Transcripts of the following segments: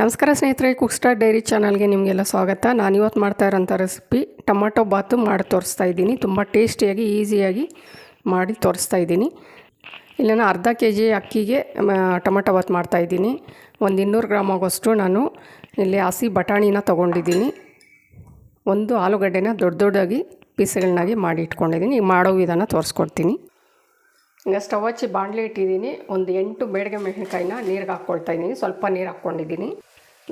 ನಮಸ್ಕಾರ ಸ್ನೇಹಿತರೆ cook star dairy ಚಾನಲ್ಗೆ ನಿಮಗೆಲ್ಲ ಸ್ವಾಗತ. ನಾನು ಇವತ್ತು ಮಾಡ್ತಾ ಇರೋಂಥ ರೆಸಿಪಿ ಟೊಮಾಟೊ ಬಾತು ಮಾಡಿ ತೋರಿಸ್ತಾ ಇದ್ದೀನಿ. ತುಂಬ ಟೇಸ್ಟಿಯಾಗಿ, ಈಸಿಯಾಗಿ ಮಾಡಿ ತೋರಿಸ್ತಾ ಇದ್ದೀನಿ. ಇಲ್ಲಿ ಅರ್ಧ ಕೆ ಜಿ ಅಕ್ಕಿಗೆ ಬಾತ್ ಮಾಡ್ತಾ ಮಾಡ್ತಾಯಿದ್ದೀನಿ ಒಂದು ಇನ್ನೂರು ಗ್ರಾಮ್ ಆಗೋಷ್ಟು ನಾನು ಇಲ್ಲಿ ಹಸಿ ಬಟಾಣಿನ ತೊಗೊಂಡಿದ್ದೀನಿ. ಒಂದು ಆಲೂಗಡ್ಡೆನ ದೊಡ್ಡ ದೊಡ್ಡದಾಗಿ ಪೀಸ್ಗಳನ್ನಾಗಿ ಮಾಡಿ ಇಟ್ಕೊಂಡಿದ್ದೀನಿ. ಈಗ ಮಾಡೋ ವಿಧಾನ ತೋರಿಸ್ಕೊಡ್ತೀನಿ. ಈಗ ಸ್ಟವ್ ಹಚ್ಚಿ ಬಾಣಲೆ ಇಟ್ಟಿದ್ದೀನಿ. ಒಂದು ಎಂಟು ಬೇಡಿಗೆ ಮೆಣಸಿನ್ಕಾಯಿನ ನೀರಿಗೆ ಹಾಕ್ಕೊಳ್ತಾ ಇದ್ದೀನಿ. ಸ್ವಲ್ಪ ನೀರು ಹಾಕ್ಕೊಂಡಿದ್ದೀನಿ.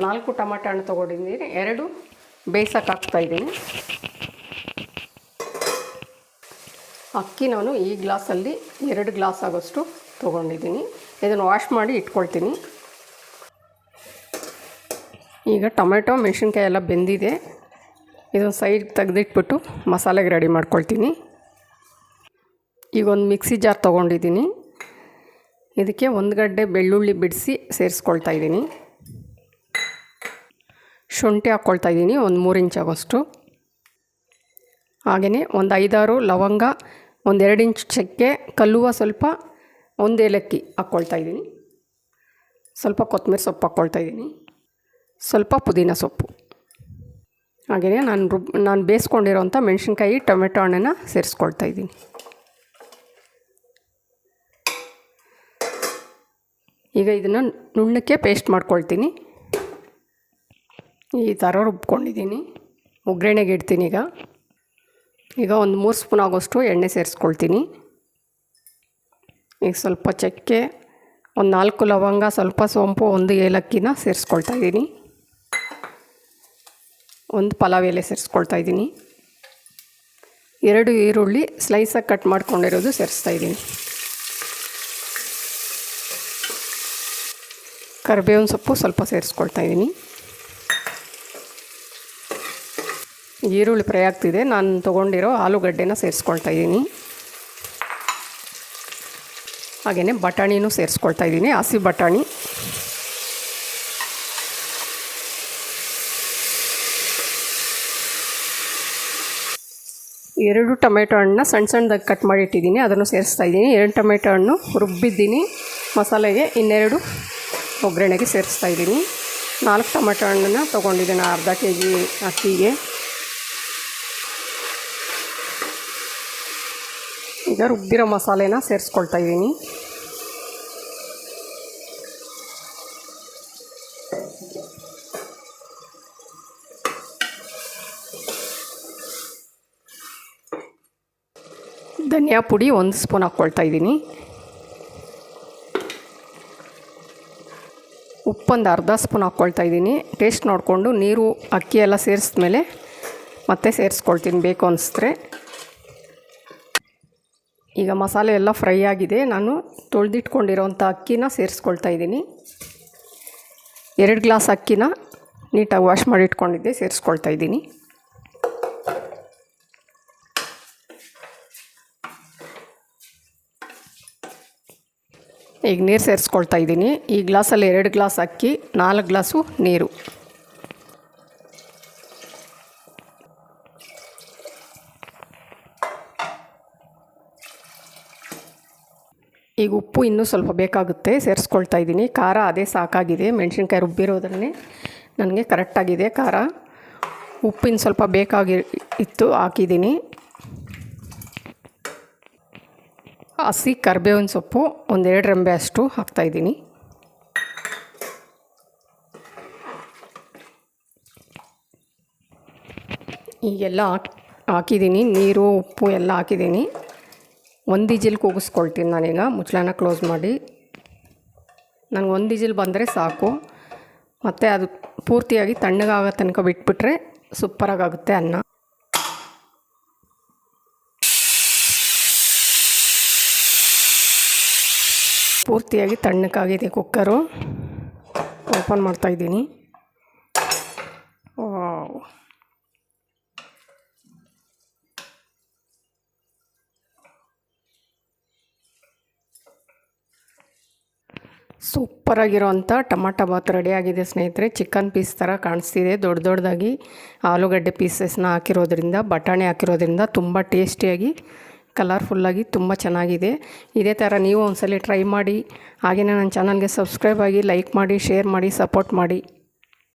ನಾಲ್ಕು ಟೊಮಾಟೊ ಹಣ್ಣು ತೊಗೊಂಡಿದ್ದೀನಿ. ಎರಡು ಬೇಯಿಸೋಕೆ ಹಾಕ್ತಾಯಿದ್ದೀನಿ ಅಕ್ಕಿ ನಾನು ಈ ಗ್ಲಾಸಲ್ಲಿ ಎರಡು ಗ್ಲಾಸ್ ಆಗೋಷ್ಟು ತೊಗೊಂಡಿದ್ದೀನಿ. ಇದನ್ನು ವಾಶ್ ಮಾಡಿ ಇಟ್ಕೊಳ್ತೀನಿ. ಈಗ ಟೊಮೆಟೊ ಮೆಣಸಿನ್ಕಾಯಿ ಎಲ್ಲ ಬೆಂದಿದೆ. ಇದನ್ನು ಸೈಡ್ ತೆಗೆದಿಟ್ಬಿಟ್ಟು ಮಸಾಲೆಗೆ ರೆಡಿ ಮಾಡ್ಕೊಳ್ತೀನಿ. ಈಗ ಒಂದು ಮಿಕ್ಸಿ ಜಾರ್ ತೊಗೊಂಡಿದ್ದೀನಿ. ಇದಕ್ಕೆ ಒಂದು ಗಡ್ಡೆ ಬೆಳ್ಳುಳ್ಳಿ ಬಿಡಿಸಿ ಸೇರಿಸ್ಕೊಳ್ತಾ ಇದ್ದೀನಿ. ಶುಂಠಿ ಹಾಕ್ಕೊಳ್ತಾ ಇದ್ದೀನಿ, ಒಂದು ಮೂರು ಇಂಚ್ ಆಗೋಷ್ಟು. ಹಾಗೆಯೇ ಒಂದು ಐದಾರು ಲವಂಗ, ಒಂದು ಎರಡು ಇಂಚ್ ಚಕ್ಕೆ, ಕಲ್ಲುವ ಸ್ವಲ್ಪ, ಒಂದು ಏಲಕ್ಕಿ ಹಾಕ್ಕೊಳ್ತಾ ಇದ್ದೀನಿ. ಸ್ವಲ್ಪ ಕೊತ್ತಂಬರಿ ಸೊಪ್ಪು ಹಾಕ್ಕೊಳ್ತಾ ಇದ್ದೀನಿ. ಸ್ವಲ್ಪ ಪುದೀನ ಸೊಪ್ಪು. ಹಾಗೆಯೇ ನಾನು ರುಬ್, ನಾನು ಬೇಯಿಸ್ಕೊಂಡಿರೋಂಥ ಮೆಣಸಿನ್ಕಾಯಿ, ಟೊಮೆಟೊ ಹಣ್ಣನ್ನು ಸೇರಿಸ್ಕೊಳ್ತಾ ಇದ್ದೀನಿ. ಈಗ ಇದನ್ನು ನುಣ್ಣಕ್ಕೆ ಪೇಸ್ಟ್ ಮಾಡ್ಕೊಳ್ತೀನಿ. ಈ ಥರ ರುಬ್ಕೊಂಡಿದ್ದೀನಿ. ಒಗ್ಗರಣೆಗೆ ಇಡ್ತೀನಿ ಈಗ. ಈಗ ಒಂದು ಮೂರು ಸ್ಪೂನ್ ಆಗೋಷ್ಟು ಎಣ್ಣೆ ಸೇರಿಸ್ಕೊಳ್ತೀನಿ. ಈಗ ಸ್ವಲ್ಪ ಚಕ್ಕೆ, ಒಂದು ನಾಲ್ಕು ಲವಂಗ, ಸ್ವಲ್ಪ ಸೋಂಪು, ಒಂದು ಏಲಕ್ಕಿನ ಸೇರಿಸ್ಕೊಳ್ತಾ ಇದ್ದೀನಿ. ಒಂದು ಪಲಾವ್ ಎಲೆ ಸೇರಿಸ್ಕೊಳ್ತಾ ಇದ್ದೀನಿ. ಎರಡು ಈರುಳ್ಳಿ ಸ್ಲೈಸಾಗಿ ಕಟ್ ಮಾಡ್ಕೊಂಡಿರೋದು ಸೇರಿಸ್ತಾ ಇದ್ದೀನಿ. ಕರಿಬೇವಿನ ಸೊಪ್ಪು ಸ್ವಲ್ಪ ಸೇರಿಸ್ಕೊಳ್ತಾ ಇದ್ದೀನಿ. ಈರುಳ್ಳಿ ಫ್ರೈ ಆಗ್ತಿದೆ. ನಾನು ತೊಗೊಂಡಿರೋ ಆಲೂಗಡ್ಡೆನ ಸೇರಿಸ್ಕೊಳ್ತಾ ಇದ್ದೀನಿ. ಹಾಗೆಯೇ ಬಟಾಣಿನೂ ಸೇರಿಸ್ಕೊಳ್ತಾ ಇದ್ದೀನಿ. ಹಸಿ ಬಟಾಣಿ. ಎರಡು ಟೊಮೆಟೊ ಹಣ್ಣನ್ನ ಸಣ್ಣ ಸಣ್ಣದಾಗಿ ಕಟ್ ಮಾಡಿಟ್ಟಿದ್ದೀನಿ ಅದನ್ನು ಸೇರಿಸ್ತಾ ಇದ್ದೀನಿ. ಎರಡು ಟೊಮೆಟೊ ಹಣ್ಣು ರುಬ್ಬಿದ್ದೀನಿ. ಮಸಾಲೆಗೆ ಇನ್ನೆರಡು ಒಗ್ಗರಣೆಗೆ ಸೇರಿಸ್ತಾ ಇದ್ದೀನಿ. ನಾಲ್ಕು ಟೊಮೆಟೊ ಹಣ್ಣನ್ನು ತೊಗೊಂಡಿದ್ದೀನಿ ಅರ್ಧ ಕೆ ಜಿ ಅಕ್ಕಿಗೆ. ಈಗ ರುಬ್ಬಿರೋ ಮಸಾಲೆನ ಸೇರಿಸ್ಕೊಳ್ತಾ ಇದ್ದೀನಿ. ಧನಿಯಾ ಪುಡಿ ಒಂದು ಸ್ಪೂನ್ ಹಾಕ್ಕೊಳ್ತಾ ಇದ್ದೀನಿ. ಉಪ್ಪೊಂದು ಅರ್ಧ ಸ್ಪೂನ್ ಹಾಕ್ಕೊಳ್ತಾ ಇದ್ದೀನಿ. ಟೇಸ್ಟ್ ನೋಡಿಕೊಂಡು ನೀರು, ಅಕ್ಕಿ ಎಲ್ಲ ಸೇರಿಸಿದ್ಮೇಲೆ ಮತ್ತೆ ಸೇರಿಸ್ಕೊಳ್ತೀನಿ ಬೇಕು ಅನಿಸಿದ್ರೆ. ಈಗ ಮಸಾಲೆ ಎಲ್ಲ ಫ್ರೈ ಆಗಿದೆ. ನಾನು ತೊಳೆದಿಟ್ಕೊಂಡಿರೋಂಥ ಅಕ್ಕಿನ ಸೇರಿಸ್ಕೊಳ್ತಾ ಇದ್ದೀನಿ. ಎರಡು ಗ್ಲಾಸ್ ಅಕ್ಕಿನ ನೀಟಾಗಿ ವಾಶ್ ಮಾಡಿ ಇಟ್ಕೊಂಡಿದ್ದೆ ಸೇರಿಸ್ಕೊಳ್ತಾ ಇದ್ದೀನಿ. ಈಗ ನೀರು ಸೇರಿಸ್ಕೊಳ್ತಾ ಇದ್ದೀನಿ. ಈ ಗ್ಲಾಸಲ್ಲಿ ಎರಡು ಗ್ಲಾಸ್ ಅಕ್ಕಿ, ನಾಲ್ಕು ಗ್ಲಾಸು ನೀರು. ಈಗ ಉಪ್ಪು ಇನ್ನೂ ಸ್ವಲ್ಪ ಬೇಕಾಗುತ್ತೆ. ಸೇರಿಸ್ಕೊಳ್ತಾ ಇದ್ದೀನಿ. ಖಾರ ಅದೇ ಸಾಕಾಗಿದೆ. ಮೆಣಸಿನ್ಕಾಯಿ ರುಬ್ಬಿರೋದ್ರನ್ನೇ ನನಗೆ ಕರೆಕ್ಟಾಗಿದೆ ಖಾರ. ಉಪ್ಪಿನ ಸ್ವಲ್ಪ ಬೇಕಾಗಿ ಇತ್ತು, ಹಾಕಿದ್ದೀನಿ. ಹಸಿ ಕರಿಬೇವಿನ ಸೊಪ್ಪು ಒಂದೆರಡು ರೆಂಬೆ ಅಷ್ಟು ಹಾಕ್ತಾಯಿದ್ದೀನಿ ಈಗೆಲ್ಲ ಹಾಕಿ ಹಾಕಿದ್ದೀನಿ, ನೀರು, ಉಪ್ಪು ಎಲ್ಲ ಹಾಕಿದ್ದೀನಿ. ಒಂದು ಇಜಿಲ್ ಕೂಗಿಸ್ಕೊಳ್ತೀನಿ ನಾನೀಗ, ಮುಚ್ಚಳನ ಕ್ಲೋಸ್ ಮಾಡಿ. ನನಗೆ ಒಂದು ಇಜಿಲ್ ಬಂದರೆ ಸಾಕು. ಮತ್ತು ಅದು ಪೂರ್ತಿಯಾಗಿ ತಣ್ಣಗಾಗೋ ತನಕ ಬಿಟ್ಬಿಟ್ರೆ ಸೂಪರಾಗುತ್ತೆ ಅನ್ನ. ಪೂರ್ತಿಯಾಗಿ ತಣ್ಣಕ್ಕಾಗಿದೆ ಕುಕ್ಕರು. ಓಪನ್ ಮಾಡ್ತಾಯಿದ್ದೀನಿ ವಾವ್. ಸೂಪರಾಗಿರೋವಂಥ ಟಮಾಟ ಬಾತ್ ರೆಡಿಯಾಗಿದೆ ಸ್ನೇಹಿತರೆ. ಚಿಕನ್ ಪೀಸ್ ಥರ ಕಾಣಿಸ್ತಿದೆ. ದೊಡ್ಡ ದೊಡ್ಡದಾಗಿ ಆಲೂಗಡ್ಡೆ ಪೀಸಸ್ನ ಹಾಕಿರೋದ್ರಿಂದ, ಬಟಾಣಿ ಹಾಕಿರೋದ್ರಿಂದ ತುಂಬ ಟೇಸ್ಟಿಯಾಗಿ ಕಲರ್ಫುಲ್ಲಾಗಿ ತುಂಬ ಚೆನ್ನಾಗಿದೆ. ಇದೇ ಥರ ನೀವು ಒಂದ್ಸಲ ಟ್ರೈ ಮಾಡಿ ಹಾಗೆಯೇ ನನ್ನ ಚಾನಲ್ಗೆ ಸಬ್ಸ್ಕ್ರೈಬ್ ಆಗಿ ಲೈಕ್ ಮಾಡಿ, ಶೇರ್ ಮಾಡಿ, ಸಪೋರ್ಟ್ ಮಾಡಿ.